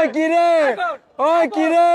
ওই কিরে ওই কিরে?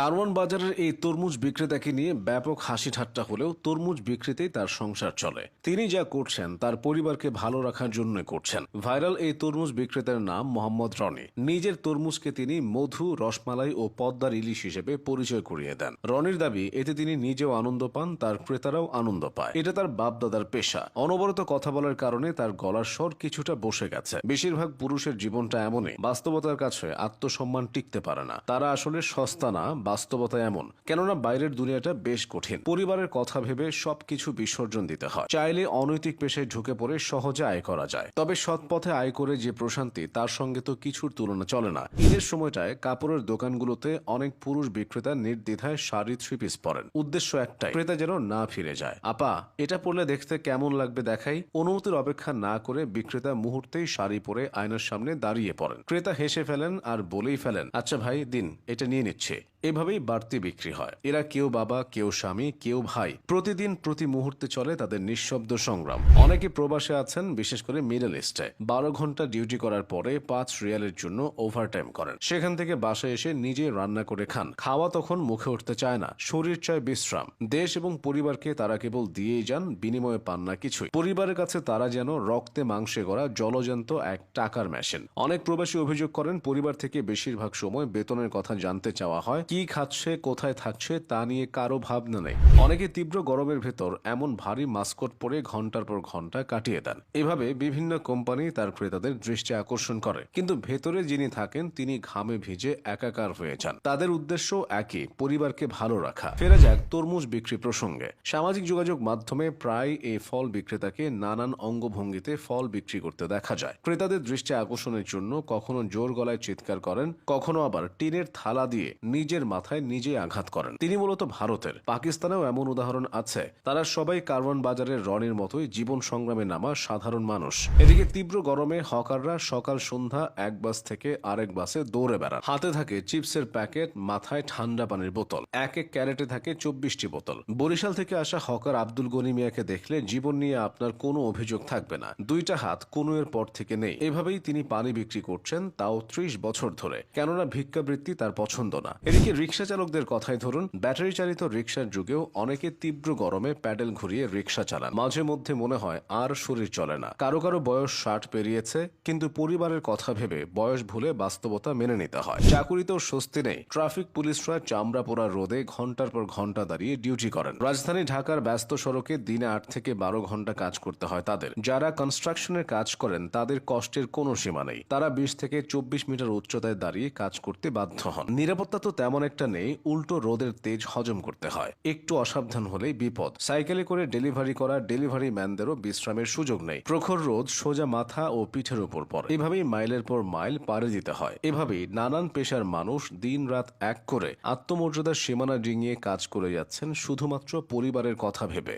কারওয়ান বাজারের এই তরমুজ বিক্রেতাকে নিয়ে ব্যাপক হাসি ঠাট্টা হলেও তরমুজ বিক্রিতেই তার সংসার চলে। তিনি যা করছেন, তার পরিবারকে ভালো রাখার জন্য করছেন। ভাইরাল এই তরমুজ বিক্রেতার নাম মোহাম্মদ রনি। নিজের তরমুজকে তিনি মধু, রসমালাই ও পদ্মার ইলিশ হিসেবে পরিচয় করিয়ে দেন। রনির দাবি, এতে তিনি নিজেও আনন্দ পান, তার ক্রেতারাও আনন্দ পায়। এটা তার বাপদাদার পেশা। অনবরত কথা বলার কারণে তার গলার স্বর কিছুটা বসে গেছে। বেশিরভাগ পুরুষের জীবনটা এমনই, বাস্তবতার কাছে আত্মসম্মান টিকতে পারে না। তারা আসলে সস্তা না বাস্তবতা এমন, কেননা বাইরের দুনিয়াটা বেশ কঠিন। পরিবারের কথা ভেবে সবকিছু বিসর্জন দিতে হয়। চাইলে অনৈতিক পেশায় ঢুকে পড়ে সহজে আয় করা যায়। তবে সৎ পথে আয় করে যে প্রশান্তি, তার সঙ্গে তো কিছুর তুলনা চলে না। ঈদের সময়টায় কাপড়ের দোকানগুলোতে অনেক পুরুষ বিক্রেতা নির্দ্বিধায় শাড়ি থ্রি পিস পরেন। উদ্দেশ্য একটাই, ক্রেতা যেন না ফিরে যায়। আপা, এটা পরলে দেখতে কেমন লাগবে দেখাই? অনুমতির অপেক্ষা না করে বিক্রেতা মুহূর্তেই শাড়ি পরে আয়নার সামনে দাঁড়িয়ে পড়েন। ক্রেতা হেসে ফেলেন আর বলেই ফেলেন আচ্ছা ভাই, দিন, এটা নিয়ে নিচ্ছে। এভাবেই বাড়তি বিক্রি হয়। এরা কেউ বাবা, কেউ স্বামী, কেউ ভাই। প্রতিদিন প্রতি মুহূর্তে চলে তাদের নিঃশব্দ সংগ্রাম। অনেকে প্রবাসে আছেন, বিশেষ করে মিডল ইস্টে। বারো ঘণ্টা ডিউটি করার পরে পাঁচ রিয়ালের জন্য ওভারটাইম করেন। সেখান থেকে বাসায় এসে নিজে রান্না করে খান। খাওয়া তখন মুখে উঠতে চায় না। শরীর চায় বিশ্রাম। দেশ এবং পরিবারকে তারা কেবল দিয়েই যান, বিনিময়ে পান না কিছুই। পরিবারের কাছে তারা যেন রক্তে মাংসে গড়া জলজান্ত এক টাকার মেশিন। অনেক প্রবাসী অভিযোগ করেন, পরিবার থেকে বেশিরভাগ সময় বেতনের কথা জানতে চাওয়া হয়। কি খাচ্ছে, কোথায় থাকছে তা নিয়ে কারও ভাবনা নেই। অনেকে তীব্র গরমের ভেতর এমন ভারী মাস্কট পরে ঘণ্টার পর ঘণ্টা কাটিয়ে দেন। এভাবে বিভিন্ন কোম্পানি তার ক্রেতাদের দৃষ্টি আকর্ষণ করে। কিন্তু ভেতরে যিনি থাকেন, তিনি ঘামে ভিজে একাকার হয়ে যান। তাদের উদ্দেশ্য একই, পরিবারকে ভালো রাখা। ফেরা যাক তরমুজ বিক্রি প্রসঙ্গে। সামাজিক যোগাযোগ মাধ্যমে প্রায় এই ফল বিক্রেতাকে নানান অঙ্গভঙ্গিতে ফল বিক্রি করতে দেখা যায়। ক্রেতাদের দৃষ্টি আকর্ষণের জন্য কখনো জোর গলায় চিৎকার করেন, কখনো আবার টিনের থালা দিয়ে নিজের মাথায় নিজেই আঘাত করেন। তিনি মূলত ভারতের। পাকিস্তানেও এমন উদাহরণ আছে। তারা সবাই কারওয়ান বাজারের রনির মতোই জীবন সংগ্রামে নামা সাধারণ মানুষ। এদিকে তীব্র গরমে হকাররা সকাল সন্ধ্যা এক বাস থেকে আরেক বাসে দৌড়ে বেড়ান। হাতে থাকে চিপসের প্যাকেট, মাথায় ঠান্ডা পানির বোতল। এক এক ক্যারেটে থাকে চব্বিশটি বোতল। বরিশাল থেকে আসা হকার আব্দুল গনি মিয়াকে দেখলে জীবন নিয়ে আপনার কোনো অভিযোগ থাকবে না। দুইটা হাত কোনো এর পর থেকে নেই। এভাবেই তিনি পানি বিক্রি করছেন তাও ত্রিশ বছর ধরে। কেননা ভিক্ষাবৃত্তি তার পছন্দ না। এদিকে রিক্সা চালকদের কথাই ধরুন ব্যাটারি চালিত রিক্সার যুগেও অনেকে তীব্র গরমে প্যাডেল ঘুরিয়ে রিক্সা চালান। মাঝে মধ্যে মনে হয় আর শরীর চলে না। কারও কারও বয়স ষাট পেরিয়েছে, কিন্তু পরিবারের কথা ভেবে বয়স ভুলে বাস্তবতা মেনে নিতে হয়। চাকুরিতেও স্বস্তি নেই। ট্রাফিক পুলিশরা চামড়া পোড়া রোদে ঘণ্টার পর ঘণ্টা দাঁড়িয়ে ডিউটি করেন। রাজধানী ঢাকার ব্যস্ত সড়কে দিনে আট থেকে বারো ঘণ্টা কাজ করতে হয় তাদের। যারা কনস্ট্রাকশনের কাজ করেন, তাদের কষ্টের কোনো সীমা নেই। তারা বিশ থেকে চব্বিশ মিটার উচ্চতায় দাঁড়িয়ে কাজ করতে বাধ্য হন। নিরাপত্তা তো তেমন একটা নেই, উল্টো রোদের তেজ হজম করতে হয়। একটু অসাবধান হলেই বিপদ। সাইকেলে করে ডেলিভারি করা ডেলিভারি ম্যানদেরও বিশ্রামের সুযোগ নেই। প্রখর রোদ, সোজা মাথা ও পিঠের উপর পড়ে। এভাবেই মাইলের পর মাইল পাড়ে দিতে হয়। এভাবেই নানান পেশার মানুষ দিন রাত এক করে আত্মমর্যাদার সীমানা ডিঙিয়ে কাজ করে যাচ্ছেন শুধুমাত্র পরিবারের কথা ভেবে।